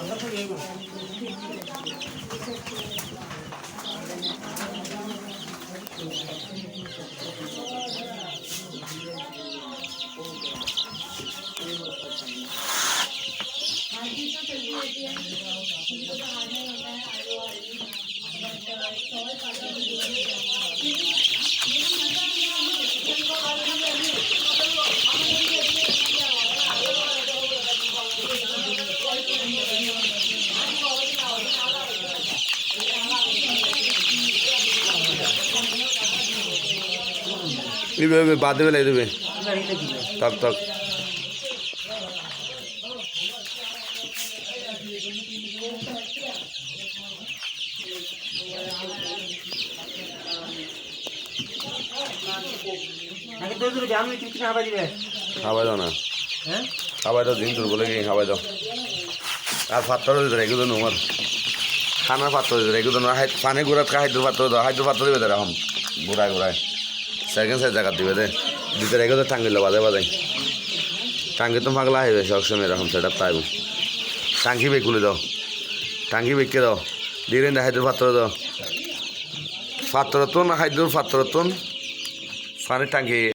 అందరూ এইভাবে বাদে দেবে আমি তুমি খাবার দাও না। হ্যাঁ? খাওয়াই দাও দিন তোর বলে গিয়ে খাওয়াই দাও। আর পাত্র দিতে রেখে দেন আমার। খানার পাত্র রেখে দেন পানি গুড়াত খাদ্য পাত্র দাও পাত্র দিবে তারা ঘুরায় ঘুরায় সেকেন্ড সাইড জায়গা দিবে দে। দিতে রেখে তো টাঙ্গিল বাজে বাজে টাঙ্গি তো ফাঁকলা হইবে সবসময় এরকম সেটা তাই টাঙ্কি বেকুলি দাও। টাঙ্কি বেকে দাও। দিয়ে না খাদ্য পাত্র দাও। পাত্র তুন খাদ্য পাত্র তুন। পানি টাঙ্কি